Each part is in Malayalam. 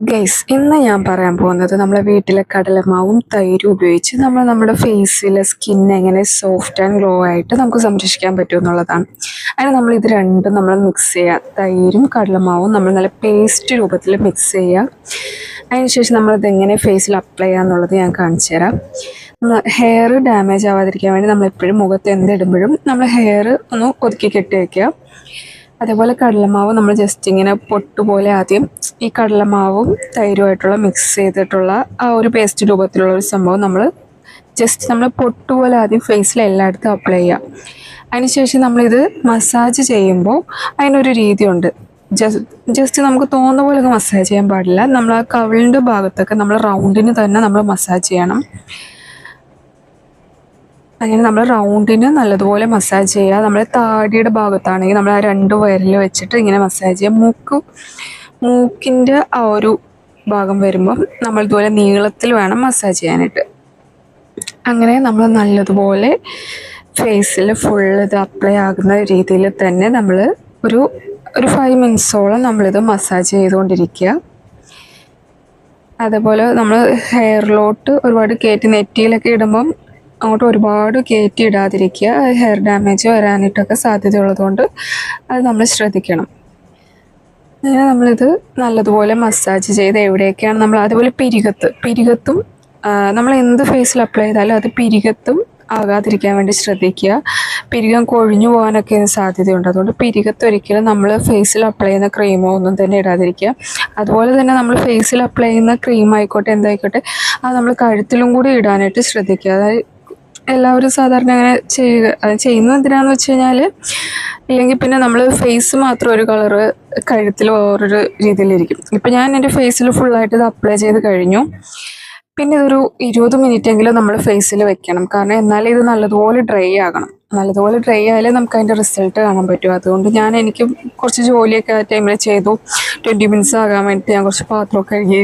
ഗൈസ് ഇന്ന് ഞാൻ പറയാൻ പോകുന്നത് നമ്മളെ വീട്ടിലെ കടലമാവും തൈരും ഉപയോഗിച്ച് നമ്മൾ നമ്മുടെ ഫേസിലെ സ്കിൻ എങ്ങനെ സോഫ്റ്റ് ആൻഡ് ഗ്ലോ ആയിട്ട് നമുക്ക് സംരക്ഷിക്കാൻ പറ്റും എന്നുള്ളതാണ്. അതിന് നമ്മൾ ഇത് രണ്ടും നമ്മൾ മിക്സ് ചെയ്യുക. തൈരും കടലമാവും നമ്മൾ നല്ല പേസ്റ്റ് രൂപത്തിൽ മിക്സ് ചെയ്യുക. അതിനുശേഷം നമ്മളിത് എങ്ങനെ ഫേസിൽ അപ്ലൈ ചെയ്യുക എന്നുള്ളത് ഞാൻ കാണിച്ചു തരാം. ഹെയർ ഡാമേജ് ആവാതിരിക്കാൻ വേണ്ടി നമ്മൾ എപ്പോഴും മുഖത്ത് എന്തിടുമ്പോഴും നമ്മൾ ഹെയർ ഒന്ന് ഒതുക്കി കെട്ടി വയ്ക്കുക അതേപോലെ കടലമാവ് നമ്മൾ ജസ്റ്റ് ഇങ്ങനെ പൊട്ടുപോലെ ആദ്യം ഈ കടലമാവും തൈരുമായിട്ടുള്ള മിക്സ് ചെയ്തിട്ടുള്ള ആ ഒരു പേസ്റ്റ് രൂപത്തിലുള്ള ഒരു സംഭവം നമ്മൾ ജസ്റ്റ് നമ്മൾ പൊട്ടുപോലെ ആദ്യം ഫേസിൽ എല്ലായിടത്തും അപ്ലൈ ചെയ്യാം അതിനുശേഷം നമ്മളിത് മസാജ് ചെയ്യുമ്പോൾ അതിനൊരു രീതിയുണ്ട്. ജസ്റ്റ് ജസ്റ്റ് നമുക്ക് തോന്നുന്ന പോലെ മസാജ് ചെയ്യാൻ പാടില്ല. നമ്മൾ ആ കവിളിന്റെ ഭാഗത്തൊക്കെ നമ്മൾ റൗണ്ടിന് തന്നെ നമ്മൾ മസാജ് ചെയ്യണം. അങ്ങനെ നമ്മൾ റൗണ്ടിന് നല്ലതുപോലെ മസാജ് ചെയ്യുക. നമ്മൾ താടിയുടെ ഭാഗത്താണെങ്കിൽ നമ്മൾ ആ രണ്ട് വയറിൽ വെച്ചിട്ട് ഇങ്ങനെ മസാജ് ചെയ്യുക. മൂക്ക് മൂക്കിന്റെ ആ ഒരു ഭാഗം വരുമ്പം നമ്മൾ ഇതുപോലെ നീളത്തിൽ വേണം മസാജ് ചെയ്യാനായിട്ട്. അങ്ങനെ നമ്മൾ നല്ലതുപോലെ ഫേസിൽ ഫുൾ ഇത് അപ്ലൈ ആകുന്ന രീതിയിൽ തന്നെ നമ്മൾ ഒരു ഒരു ഫൈവ് മിനിറ്റ്സോളം നമ്മളിത് മസാജ് ചെയ്തുകൊണ്ടിരിക്കുക. അതേപോലെ നമ്മൾ ഹെയറിലോട്ട് ഒരുപാട് കയറ്റി നെറ്റിയിലൊക്കെ ഇടുമ്പം അങ്ങോട്ട് ഒരുപാട് കയറ്റി ഇടാതിരിക്കുക ഹെയർ ഡാമേജ് വരാനായിട്ടൊക്കെ സാധ്യതയുള്ളതുകൊണ്ട് അത് നമ്മൾ ശ്രദ്ധിക്കണം. അങ്ങനെ നമ്മളിത് നല്ലതുപോലെ മസാജ് ചെയ്ത് എവിടെയൊക്കെയാണ് നമ്മൾ അതുപോലെ പിരികത്ത് പിരികത്തും നമ്മൾ എന്ത് ഫേസിൽ അപ്ലൈ ചെയ്താലും അത് പിരികത്തും ആകാതിരിക്കാൻ വേണ്ടി ശ്രദ്ധിക്കുക. പിരികം കൊഴിഞ്ഞു പോകാനൊക്കെ സാധ്യതയുണ്ട്. അതുകൊണ്ട് പിരികത്ത് ഒരിക്കലും നമ്മൾ ഫേസിൽ അപ്ലൈ ചെയ്യുന്ന ക്രീമോ ഒന്നും തന്നെ ഇടാതിരിക്കുക. അതുപോലെ തന്നെ നമ്മൾ ഫേസിൽ അപ്ലൈ ചെയ്യുന്ന ക്രീം ആയിക്കോട്ടെ എന്തായിക്കോട്ടെ അത് നമ്മൾ കഴുത്തിലും കൂടി ഇടാനായിട്ട് ശ്രദ്ധിക്കുക. അതായത് എല്ലാവരും സാധാരണ അങ്ങനെ ചെയ്യുക ചെയ്യുന്നത് എന്തിനാണെന്ന് വെച്ച് കഴിഞ്ഞാൽ ഇല്ലെങ്കിൽ പിന്നെ നമ്മൾ ഫേസ് മാത്രം ഒരു കളറ് കഴുത്തിൽ വേറൊരു രീതിയിലിരിക്കും. ഇപ്പം ഞാൻ എന്റെ ഫേസിൽ ഫുള്ളായിട്ട് ഇത് അപ്ലൈ ചെയ്ത് കഴിഞ്ഞു. പിന്നെ ഇതൊരു ഇരുപത് എങ്കിലും നമ്മൾ ഫേസിൽ വെക്കണം. കാരണം എന്നാലേ ഇത് നല്ലതുപോലെ ഡ്രൈ ആകണം. നല്ലതുപോലെ ഡ്രൈ ആയാലേ നമുക്ക് അതിന്റെ റിസൾട്ട് കാണാൻ പറ്റും. അതുകൊണ്ട് ഞാൻ എനിക്ക് കുറച്ച് ജോലിയൊക്കെ ആ ടൈമിൽ ചെയ്തു. ട്വന്റി മിനിറ്റ്സ് ആകാൻ വേണ്ടിയിട്ട് ഞാൻ കുറച്ച് പാത്രമൊക്കെ കഴുകി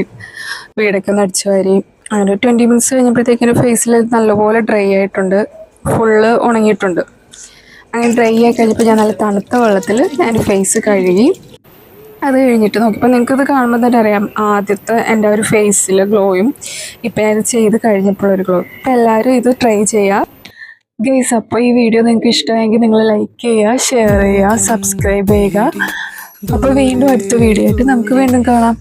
വീടൊക്കെ ഒന്ന് അടിച്ചു വാരി അങ്ങനെ ട്വന്റി മിനിറ്റ്സ് കഴിഞ്ഞപ്പോഴത്തേക്കിന് ഫേസിൽ നല്ലപോലെ ഡ്രൈ ആയിട്ടുണ്ട്. ഫുള്ള് ഉണങ്ങിയിട്ടുണ്ട്. അങ്ങനെ ഡ്രൈ ആയി കഴിഞ്ഞപ്പോൾ ഞാൻ നല്ല തണുത്ത വെള്ളത്തിൽ ഞാൻ ഫേസ് കഴുകി. അത് കഴിഞ്ഞിട്ട് നോക്കിയപ്പോൾ നിങ്ങൾക്കിത് കാണുമ്പോൾ തന്നെ അറിയാം ആദ്യത്തെ എന്റെ ഒരു ഫേസിൽ ഗ്ലോയും ഇപ്പം ഞാൻ ചെയ്ത് കഴിഞ്ഞപ്പോഴൊരു ഗ്ലോ അപ്പം എല്ലാവരും ഇത് ട്രൈ ചെയ്യുക ഗൈസ് അപ്പോൾ ഈ വീഡിയോ നിങ്ങൾക്ക് ഇഷ്ടമായെങ്കിൽ നിങ്ങൾ ലൈക്ക് ചെയ്യുക ഷെയർ ചെയ്യുക സബ്സ്ക്രൈബ് ചെയ്യുക. അപ്പോൾ വീണ്ടും അടുത്ത വീഡിയോ ആയിട്ട് നമുക്ക് വീണ്ടും കാണാം.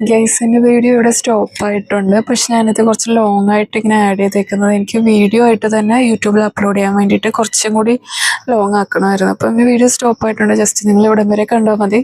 ഗൈസ് എന്റെ വീഡിയോ ഇവിടെ സ്റ്റോപ്പ് ആയിട്ടുണ്ട്. പക്ഷെ ഞാനിത് കുറച്ച് ലോങ് ആയിട്ട് ഇങ്ങനെ ആഡ് ചെയ്തേക്കുന്നത്. എനിക്ക് വീഡിയോ ആയിട്ട് തന്നെ യൂട്യൂബിൽ അപ്ലോഡ് ചെയ്യാൻ വേണ്ടിയിട്ട് കുറച്ചും കൂടി ലോങ് ആക്കണമായിരുന്നു. അപ്പം വീഡിയോ സ്റ്റോപ്പ് ആയിട്ടുണ്ട്. ജസ്റ്റ് നിങ്ങൾ ഇവിടം വരെ കണ്ടാൽ മതി.